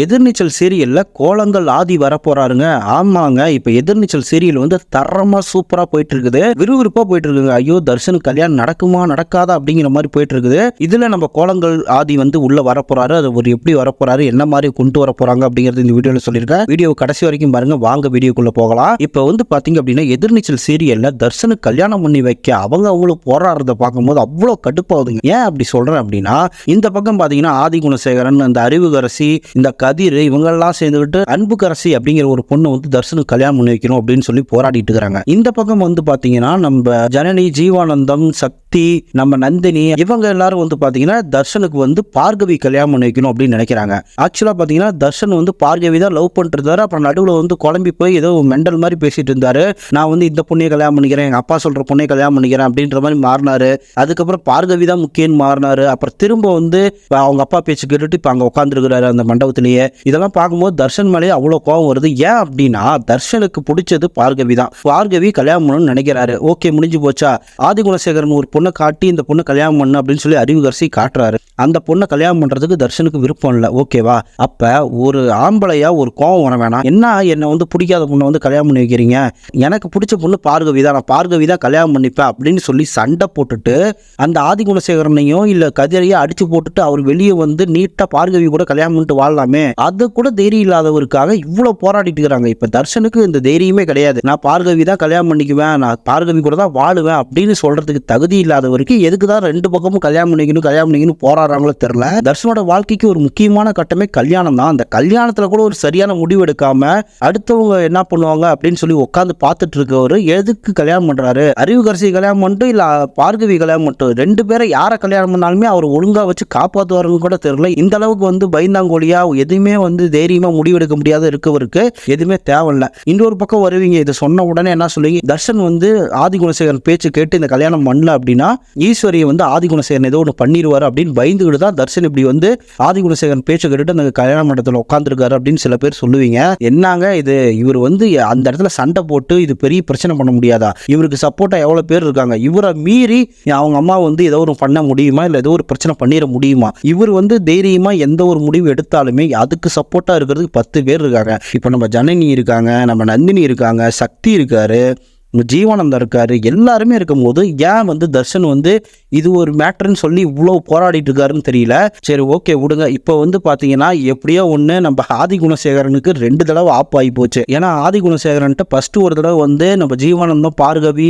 எதிர்நீச்சல் சீரியலில் கோலங்கள் ஆதி வரப்போறாருங்க. ஆமாங்க இப்போ எதிர்நீச்சல் சீரியல் வந்து தரமாக சூப்பராக போயிட்டு இருக்குது விறுவிறுப்பாக போயிட்டு இருக்குங்க ஐயோ தர்ஷன் கல்யாணம் நடக்குமா நடக்காதா அப்படிங்கிற மாதிரி போயிட்டு இருக்குது இதில் நம்ம கோலங்கள் ஆதி வந்து உள்ளே வரப்போறாரு. அது ஒரு எப்படி வரப்போறாரு என்ன மாதிரி கொண்டு வர போறாங்க அப்படிங்கிறது இந்த வீடியோவில் சொல்லியிருக்கேன். வீடியோ கடைசி வரைக்கும் பாருங்க. வாங்க வீடியோக்குள்ள போகலாம். இப்போ வந்து பார்த்தீங்க அப்படின்னா எதிர்நீச்சல் சீரியலில் தர்ஷனுக்கு கல்யாணம் பண்ணி வைக்க அவங்க அவங்களும் போராடுறத பார்க்கும்போது அவ்வளோ கடுப்பாகுதுங்க. ஏன் அப்படி சொல்கிறேன் அப்படின்னா இந்த பக்கம் பார்த்தீங்கன்னா ஆதி குணசேகரன் அந்த அறிவுகரசி இந்த கதிர் இவங்கெல்லாம் சேர்ந்துக்கிட்டு அன்புக்கரசி அப்படிங்கிற ஒரு பொண்ணை வந்து தர்ஷனுக்கு கல்யாணம் பண்ணி வைக்கணும் அப்படின்னு சொல்லி போராடிட்டு இருக்கிறாங்க. இந்த பக்கம் வந்து பாத்தீங்கன்னா நம்ம ஜனனி ஜீவானந்தம் சக்தி நம்ம நந்தினி இவங்க எல்லாரும் வந்து பாத்தீங்கன்னா தர்ஷனுக்கு வந்து பார்கவி கல்யாணம் பண்ணி வைக்கணும் அப்படின்னு நினைக்கிறாங்க. ஆக்சுவலா பாத்தீங்கன்னா தர்ஷன் வந்து பார்கவி தான் லவ் பண்ணிட்டு அப்புறம் நடுவில் வந்து குழம்பி போய் ஏதோ மெண்டல் மாதிரி பேசிட்டு இருந்தாரு. நான் வந்து இந்த பொண்ணையை கல்யாணம் பண்ணிக்கிறேன் எங்க அப்பா சொல்ற பொண்ணை கல்யாணம் பண்ணிக்கிறேன் அப்படின்ற மாதிரி மாறினாரு. அதுக்கப்புறம் பார்கவி தான் முக்கியம் மாறினாரு. அப்புறம் திரும்ப வந்து அவங்க அப்பா பேச்சு கேட்டுட்டு இப்போ அங்கே உட்காந்துருக்கிறாரு அந்த மண்டபத்திலேயே. இதெல்லாம் பார்க்கும்போது தர்ஷன் மேலேயே அவ்வளோ கோவம் வருது. ஏன் அப்படின்னா தர்ஷனுக்கு பிடிச்சது பார்கவி தான். பார்கவி கல்யாணம் பண்ணணும்னு நினைக்கிறாரு. ஓகே முடிஞ்சு போச்சா? ஆதி குணசேகரன் ஒரு பொண்ணை காட்டி இந்த பொண்ணை கல்யாணம் பண்ணு அப்படின்னு சொல்லி அறிவுகரசி காட்டுறாரு. அந்த பொண்ணை கல்யாணம் பண்ணுறதுக்கு தர்ஷனுக்கு விருப்பம் இல்லை. ஓகேவா அப்போ ஒரு ஆம்பளையா ஒரு கோவம் வர வேணாம். என்ன என்னை வந்து பிடிக்காத பொண்ணை வந்து கல்யாணம் பண்ணி வைக்கிறீங்க? எனக்கு பிடிச்ச பொண்ணு பார்கவி தான். நான் பார்கவி தான் கல்யாணம் பண்ணிப்பேன் அப்படின்னு சொல்லி சண்டை போட்டுட்டு அந்த ஆதி குணசேகரனையும் இல்லை கதிரையோ அடிச்சு போட்டுட்டு அவர் வெளியே வந்து நீட்டாக பார்கவி கூட கல்யாணம் பண்ணிட்டு வாழலாமே? அது கூட தைரியம் இல்லாதவருக்காக இவ்வளோ போராடிட்டு இருக்கிறாங்க. இப்போ தர்ஷனுக்கு இந்த தைரியமே கிடையாது. நான் பார்கவி தான் கல்யாணம் பண்ணிக்குவேன். நான் பார்கவி கூட தான் வாழுவேன் அப்படின்னு சொல்றதுக்கு தகுதி இல்லாதவருக்கு எதுக்கு தான் ரெண்டு பக்கமும் கல்யாணம் பண்ணிக்கணும் கல்யாணம் பண்ணிக்கணும் போராடுறாங்களோ தெரியல. தர்ஷனோட வாழ்க்கைக்கு ஒரு முக்கியமான கட்டமே கல்யாணம் தான். அந்த கல்யாணத்துல கூட ஒரு சரியான முடிவு எடுக்காம அடுத்தவங்க என்ன பண்ணுவாங்க அப்படின்னு சொல்லி உட்காந்து பார்த்துட்டு இருக்கவர் எதுக்கு கல்யாணம் பண்றாரு? அறிவுகரசி கல்யாணம் மட்டும் இல்ல பார்கவி கல்யாணம் மட்டும் ரெண்டு பேரை யாரை கல்யாணம் பண்ணாலுமே அவர் ஒழுங்கா வச்சு காப்பாத்துவாருன்னு கூட தெரியல. இந்த அளவுக்கு வந்து பயந்தாங்கோலியா எதுவுமே வந்து தைரியமா முடிவெடுக்க முடியாத இருக்கவருக்கு எதுவுமே தேவையில்லை. இன்னொரு பக்கம் வருவீங்க இதை சொன்ன உடனே என்ன சொல்லுவீங்க? தர்ஷன் வந்து ஆதி குணசேகரன் பேச்சு கேட்டு இந்த கல்யாணம் பண்ணல அப்படின்னா ஈஸ்வரியை வந்து ஆதி குணசேகரன் ஏதோ ஒன்று பண்ணிடுவார் அப்படின்னு பயந்துக்கிட்டு தான் தர்ஷன் இப்படி வந்து ஆதி குணசேகரன் பேச்சை கேட்டுட்டு அந்த கல்யாண மண்டபத்தில் உட்காந்துருக்காரு அப்படின்னு சில பேர் சொல்லுவீங்க. என்னங்க இது? இவர் வந்து அந்த இடத்துல சண்டை போட்டு இது பெரிய பிரச்சனை பண்ண முடியாதா? இவருக்கு சப்போர்ட்டாக எவ்வளோ பேர் இருக்காங்க? இவரை மீறி அவங்க அம்மா வந்து ஏதோ ஒரு பண்ண முடியுமா? இல்லை ஏதோ ஒரு பிரச்சனை பண்ணிட முடியுமா? இவர் வந்து தைரியமாக எந்த ஒரு முடிவு எடுத்தாலுமே அதுக்கு சப்போர்ட்டாக இருக்கிறதுக்கு பத்து பேர் இருக்காங்க. இப்போ நம்ம ஜனனி இருக்காங்க நம்ம நந்தினி இருக்காங்க சக்தி இருக்காரு. ஜீவானந்தம் இருக்காரு எல்லாருமே இருக்கும்போது ஏன் வந்து தர்ஷன் வந்து இது ஒரு மேட்டர்னு சொல்லி இவ்வளோ போராடிட்டு இருக்காருன்னு தெரியல. சரி ஓகே விடுங்க. இப்போ வந்து பார்த்தீங்கன்னா எப்படியோ ஒன்று நம்ம ஆதி குணசேகரனுக்கு ரெண்டு தடவை ஆப் ஆகி போச்சு. ஏன்னா ஆதி குணசேகரன்ட்ட ஃபர்ஸ்ட் ஒரு தடவை வந்து நம்ம ஜீவானந்தம் பார்கவி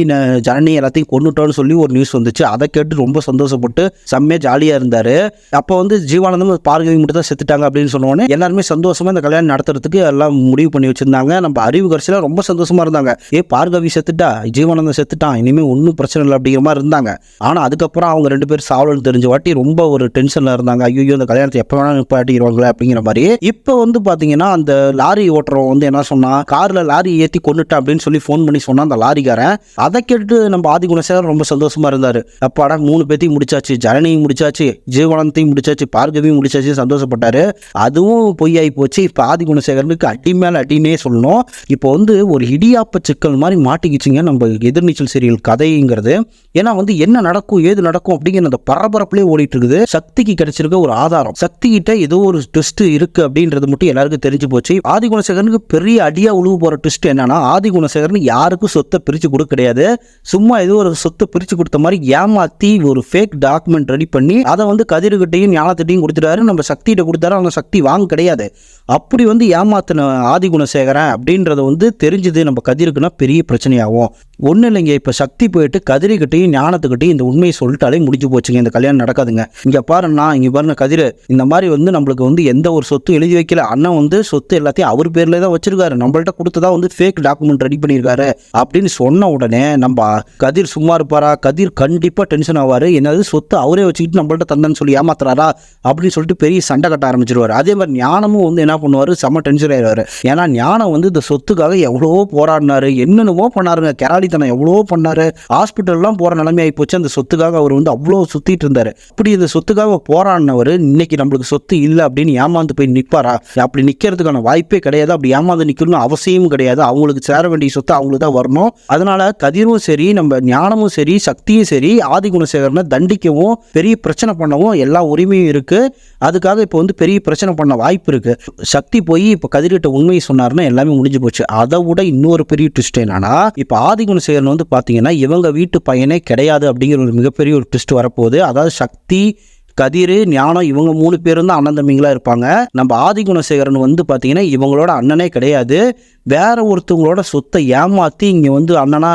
ஜனனி எல்லாத்தையும் கொண்டுட்டோம்னு சொல்லி ஒரு நியூஸ் வந்துச்சு. அதை கேட்டு ரொம்ப சந்தோஷப்பட்டு செம்மையாக ஜாலியாக இருந்தார். அப்போ வந்து ஜீவானந்தம் பார்கவி மட்டும் தான் செத்துட்டாங்க அப்படின்னு சொன்ன உடனே எல்லாருமே சந்தோஷமாக இந்த கல்யாணம் நடத்துறதுக்கு எல்லாம் முடிவு பண்ணி வச்சுருந்தாங்க. நம்ம அறிவு கடைசியில் ரொம்ப சந்தோஷமாக இருந்தாங்க. ஏ பார்கவி செத்து செத்துட்டா ஜீவானந்தம் செத்துட்டான் இனிமேல் ஒன்றும் பிரச்சனை இல்லை அப்படிங்கிற மாதிரி இருந்தாங்க. ஆனால் அதுக்கப்புறம் அவங்க ரெண்டு பேரும் சாவலன்னு தெரிஞ்ச வாட்டி ரொம்ப ஒரு டென்ஷனில் இருந்தாங்க. ஐயோ இந்த கல்யாணத்தை எப்போ வேணாலும் நிப்பாட்டிடுவாங்களே அப்படிங்கிற மாதிரி. இப்போ வந்து பார்த்தீங்கன்னா அந்த லாரி ஓட்டுறவன் வந்து என்ன சொன்னா காரில் லாரி ஏற்றி கொண்டுட்டேன் அப்படின்னு சொல்லி ஃபோன் பண்ணி சொன்னால் அந்த லாரிக்காரன் அதை கேட்டு நம்ம ஆதி குணசேகர் ரொம்ப சந்தோஷமாக இருந்தார். அப்பாடா மூணு பேத்தையும் முடிச்சாச்சு ஜனனியும் முடிச்சாச்சு ஜீவானந்தையும் முடிச்சாச்சு பார்கவியும் முடிச்சாச்சு சந்தோஷப்பட்டாரு. அதுவும் பொய்யாகி போச்சு. இப்போ ஆதி குணசேகரனுக்கு அடி மேலே அடினே சொல்லணும். இப்போ வந்து ஒரு இடியாப்ப சிக்கல் மாதிரி மாட்டிக்கிச்சுங்க நம்ம எதிர்நீச்சல் சீரியல் கதைங்கிறது. ஏன்னா வந்து என்ன நடக்கும் ஏது நடக்கும் அப்படிங்கிற அந்த பரபரப்புலேயே ஓடிட்டு இருக்குது சக்திக்கு கிடைச்சிருக்க ஒரு ஆதாரம். சக்தி கிட்ட ஏதோ ஒரு ட்விஸ்ட் இருக்கு அப்படின்றது மட்டும் எல்லாருக்கும் தெரிஞ்சு போச்சு. ஆதி குணசேகரனுக்கு பெரிய அடியா உழுவு போற ட்விஸ்ட் என்னன்னா ஆதி குணசேகரன் யாருக்கும் சொத்தை பிரிச்சு கொடுக்க கிடையாது. சும்மா ஏதோ ஒரு சொத்தை பிரிச்சு கொடுத்த மாதிரி ஏமாத்தி ஒரு ஃபேக் டாக்குமெண்ட் ரெடி பண்ணி அதை வந்து கதிர்கிட்டையும் ஞானத்திட்டையும் கொடுத்துட்டாரு. நம்ம சக்திகிட்ட கொடுத்தாரு அந்த சக்தி வாங்க கிடையாது. அப்படி வந்து ஏமாத்தின ஆதி குணசேகரன் அப்படின்றத வந்து தெரிஞ்சது நம்ம கதிருக்குன்னா பெரிய பிரச்சனையாகும். well, ஒன்றும் இல்லைங்க இப்போ சக்தி போயிட்டு கதிரிக்கிட்டையும் ஞானத்துக்கிட்டையும் இந்த உண்மையை சொல்லிட்டாலே முடிஞ்சு போச்சுங்க. இந்த கல்யாணம் நடக்காதுங்க. இங்கே பாருண்ணா இங்கே பாருங்க கதிர். இந்த மாதிரி வந்து நம்மளுக்கு வந்து எந்த ஒரு சொத்து எழுதி வைக்கல. அண்ணன் வந்து சொத்து எல்லாத்தையும் அவர் பேர்ல தான் வச்சிருக்காரு. நம்மள்ட்ட கொடுத்ததா வந்து ஃபேக் டாக்குமெண்ட் ரெடி பண்ணியிருக்காரு. அப்படின்னு சொன்ன உடனே நம்ம கதிர் சும்மா இருப்பாரா? கதிர் கண்டிப்பாக டென்ஷன் ஆவார். என்னது சொத்து அவரே வச்சுக்கிட்டு நம்மள்ட்ட தந்தேன்னு சொல்லி ஏமாத்துறாரா? அப்படின்னு சொல்லிட்டு பெரிய சண்டை கட்ட ஆரம்பிச்சிருவாரு. அதே மாதிரி ஞானமும் வந்து என்ன பண்ணுவார்? செம்ம டென்ஷன் ஆயிடுவார். ஏன்னா ஞானம் வந்து இந்த சொத்துக்காக எவ்வளவோ போராடினாரு. என்னென்னவோ பண்ணாருங்க. கெராலி புத்திசாலித்தனம் எவ்வளோ பண்ணாரு. ஹாஸ்பிட்டல்லாம் போற நிலைமை ஆகி போச்சு. அந்த சொத்துக்காக அவர் வந்து அவ்வளோ சுத்திட்டு இருந்தாரு. அப்படி இந்த சொத்துக்காக போராடினவர் இன்னைக்கு நம்மளுக்கு சொத்து இல்லை அப்படின்னு ஏமாந்து போய் நிற்பாரா அப்படி நிற்கிறதுக்கான வாய்ப்பே கிடையாது. அப்படி ஏமாந்து நிற்கணும்னு அவசியமும் கிடையாது. அவங்களுக்கு சேர வேண்டிய சொத்து அவங்களுக்கு தான் வரணும். அதனால கதிரும் சரி நம்ம ஞானமும் சரி சக்தியும் சரி ஆதிகுணசேகரனை தண்டிக்கவும் பெரிய பிரச்சனை பண்ணவும் எல்லா உரிமையும் இருக்கு. அதுக்காக இப்போ வந்து பெரிய பிரச்சனை பண்ண வாய்ப்பு இருக்கு. சக்தி போய் இப்போ கதிர்கிட்ட உண்மையை சொன்னார்னா எல்லாமே முடிஞ்சு போச்சு. அதை விட இன்னொரு பெரிய ட்விஸ்ட் என்னன்னா இப்போ சேரன் வந்து பார்த்தீங்கன்னா இவங்க வீட்டு பையனே கிடையாது அப்படிங்கிற ஒரு மிகப்பெரிய ஒரு ட்விஸ்ட் வரப்போகுது. அதாவது சக்தி கதிர் ஞானம் இவங்க மூணு பேரும் தான் அண்ணன் தம்பிங்களா இருப்பாங்க. நம்ம ஆதி குணசேகரன் வந்து பார்த்தீங்கன்னா இவங்களோட அண்ணனே கிடையாது. வேற ஒருத்தவங்களோட சொத்தை ஏமாற்றி இங்கே வந்து அண்ணனா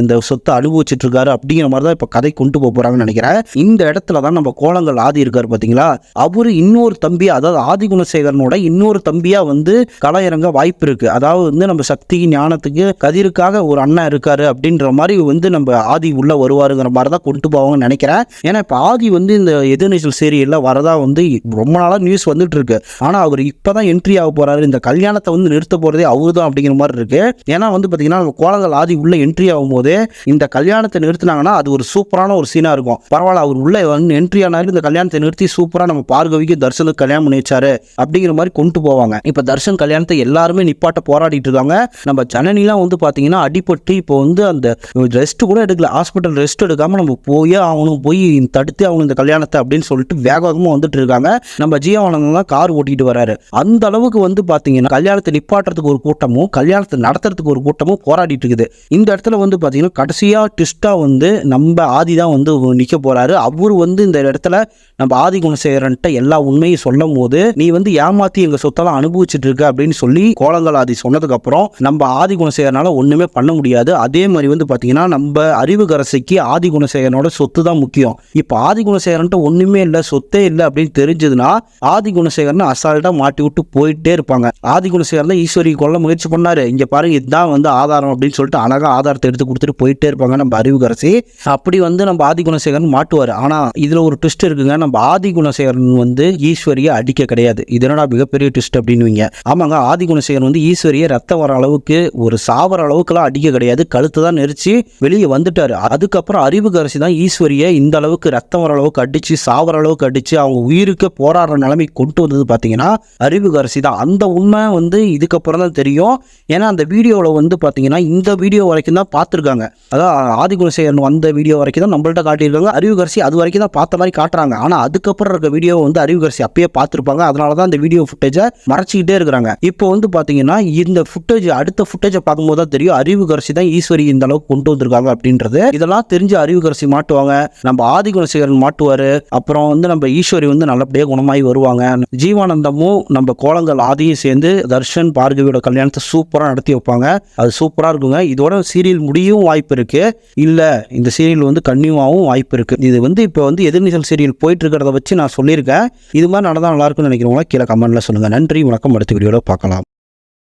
இந்த சொத்தை அனுபவிச்சுட்டு இருக்காரு அப்படிங்கிற மாதிரி தான் இப்போ கதை கொண்டு போக போகிறாங்கன்னு நினைக்கிறேன். இந்த இடத்துல தான் நம்ம கோலங்கள் ஆதி இருக்காரு பார்த்தீங்களா அவரு இன்னொரு தம்பி அதாவது ஆதிகுணசேகரனோட இன்னொரு தம்பியாக வந்து களயிறங்க வாய்ப்பு இருக்குது அதாவது வந்து நம்ம சக்தி ஞானத்துக்கு கதிருக்காக ஒரு அண்ணன் இருக்காரு அப்படின்ற மாதிரி வந்து நம்ம ஆதி உள்ளே வருவாருங்கிற மாதிரி தான் கொண்டு போவாங்கன்னு நினைக்கிறேன். ஏன்னா இப்போ ஆதி வந்து இந்த எதிர்நீச்சல் சீரியலில் வரதா வந்து ரொம்ப நாளாக நியூஸ் வந்துட்டு இருக்கு ஆனால் அவர் இப்பதான் என்ட்ரி ஆக போகிறாரு இந்த கல்யாணத்தை வந்து நிறுத்த போகிறதே அவர் தான் அப்படிங்கிற மாதிரி இருக்கு. ஏன்னா வந்து பாத்தீங்கன்னா நம்ம கோலங்கள் ஆதி உள்ள என்ட்ரி ஆகும்போது இந்த கல்யாணத்தை நிறுத்தினாங்கன்னா அது ஒரு சூப்பரான ஒரு சீனா இருக்கும். பரவாயில்ல அவர் உள்ள வந்து என்ட்ரி ஆனாலும் இந்த கல்யாணத்தை நிறுத்தி சூப்பரா நம்ம பார்கவிக்கு தர்ஷனுக்கு கல்யாணம் பண்ணி வச்சாரு அப்படிங்கிற மாதிரி கொண்டு போவாங்க. இப்ப தர்ஷன் கல்யாணத்தை எல்லாருமே நிப்பாட்ட போராடிட்டு இருக்காங்க. நம்ம ஜனனிலாம் வந்து பாத்தீங்கன்னா அடிபட்டு இப்போ வந்து அந்த ரெஸ்ட் கூட எடுக்கல. ஹாஸ்பிட்டல் ரெஸ்ட் எடுக்காம நம்ம போயே அவனும் போய் தடுத்து ஆகணும் இந்த கல்யாணத்தை அப்படின்னு சொல்லிட்டு வேக வந்துட்டு இருக்காங்க. நம்ம ஜீவானந்தம் தான் கார் ஓட்டிட்டு வராரு. அந்த அளவுக்கு வந்து பாத்தீங்கன்னா கல்யாணத்தை நிப்பாட்டுறதுக்கு ஒரு கூட்டம் கூட்டமும் கல்யாணத்தை நடத்துறதுக்கு ஒரு கூட்டமும் போராடிட்டு இருக்குது. இந்த இடத்துல வந்து பார்த்தீங்கன்னா கடைசியாக ட்விஸ்ட்டாக வந்து நம்ம ஆதி தான் வந்து நிற்க போகிறாரு அவர் வந்து இந்த இடத்துல நம்ம ஆதி குணசேகரன்ட்ட எல்லா உண்மையும் சொல்லும் போது நீ வந்து ஏமாத்தி எங்கள் சொத்தெல்லாம் அனுபவிச்சுட்டு இருக்க அப்படின்னு சொல்லி கோலங்கள் ஆதி சொன்னதுக்கப்புறம் நம்ம ஆதி குணசேகரனால் ஒன்றுமே பண்ண முடியாது. அதே மாதிரி வந்து பார்த்தீங்கன்னா நம்ம அறிவுகரசைக்கு ஆதி குணசேகரனோட சொத்து தான் முக்கியம். இப்போ ஆதி குணசேகரன்ட்ட ஒன்றுமே இல்லை சொத்தே இல்லை அப்படின்னு தெரிஞ்சதுன்னா ஆதி குணசேகரன் அசால்ட்டாக மாட்டி விட்டு போயிட்டே இருப்பாங்க. ஆதி குணசேகரன் தான் ஈஸ்வரி கொள்ள முயற்சி பண்ணாரு. இங்க பாருங்க இதுதான் வந்து ஆதாரம் அப்படின்னு சொல்லிட்டு அழகா ஆதாரத்தை எடுத்து கொடுத்துட்டு போயிட்டே இருப்பாங்க நம்ம அறிவுகரசி அப்படி வந்து நம்ம ஆதி குணசேகரன் மாட்டுவார். ஆனா இதுல ஒரு ட்விஸ்ட் இருக்குங்க. நம்ம ஆதி குணசேகரன் வந்து ஈஸ்வரியை அடிக்க கிடையாது. இதனடா மிகப்பெரிய ட்விஸ்ட் அப்படின்னுவீங்க. ஆமாங்க ஆதி குணசேகரன் வந்து ஈஸ்வரியை ரத்தம் வர அளவுக்கு ஒரு சாவர அளவுக்குலாம் அடிக்க கிடையாது. கழுத்து தான் நெரிச்சு வெளியே வந்துட்டாரு. அதுக்கப்புறம் அறிவுகரசி தான் ஈஸ்வரியை இந்த அளவுக்கு ரத்தம் வர அளவுக்கு அடிச்சு சாவர அளவுக்கு அடிச்சு அவங்க உயிருக்கு போராடுற நிலைமை கொண்டு வந்தது பார்த்தீங்கன்னா அறிவுகரசி தான். அந்த உண்மை வந்து இதுக்கப்புறம் தான் தெரியும். ஏன்னா அந்த வீடியோவில் வந்து பார்த்தீங்கன்னா இந்த வீடியோ வரைக்கும் தான் பார்த்துருக்காங்க அதான் ஆதிகுணசேகரன் வந்த வீடியோ வரைக்கும் தான் நம்மள்ட்ட காட்டியிருக்காங்க. அறிவுகரசி அது வரைக்கும் தான் பார்த்த மாதிரி காட்டுறாங்க. ஆனால் அதுக்கப்புறம் இருக்க வீடியோ வந்து அறிவுகரசி அப்பயே பார்த்துருப்பாங்க அதனால தான் அந்த வீடியோ ஃபுட்டேஜை மறைச்சிக்கிட்டே இருக்கிறாங்க. இப்போ வந்து பார்த்தீங்கன்னா இந்த ஃபுட்டேஜ் அடுத்த ஃபுட்டேஜை பார்க்கும்போது தான் தெரியும். அறிவுகரசி தான் ஈஸ்வரி இந்த அளவுக்கு கொண்டு வந்திருக்காங்க அப்படின்றது. இதெல்லாம் தெரிஞ்சு அறிவுகரசி மாட்டுவாங்க. நம்ம ஆதிகுணசேகரன் மாட்டுவார். அப்புறம் வந்து நம்ம ஈஸ்வரி வந்து நல்லபடியாக குணமாகி வருவாங்க. ஜீவானந்தமும் நம்ம கோலங்கள் ஆதியும் சேர்ந்து தர்ஷன் பார்கவியோட கல்யாணத்தை சூப்பராக நடத்தி வைப்பாங்க. அது சூப்பராக இருக்குங்க. இதோட சீரியல் முடியும் வாய்ப்பு இருக்குது இல்லை இந்த சீரியல் வந்து கன்னியூவாகவும் வாய்ப்பு இருக்குது இது வந்து இப்போ வந்து எதிர்நீச்சல் சீரியல் போயிட்டு இருக்கிறத வச்சு நான் சொல்லியிருக்கேன். இது மாதிரி நடந்தால் நல்லாயிருக்கும்னு நினைக்கிறவங்களா கீழே கமெண்ட்டில் சொல்லுங்கள் நன்றி வணக்கம். அடுத்த வீடியோவில் பார்க்கலாம்.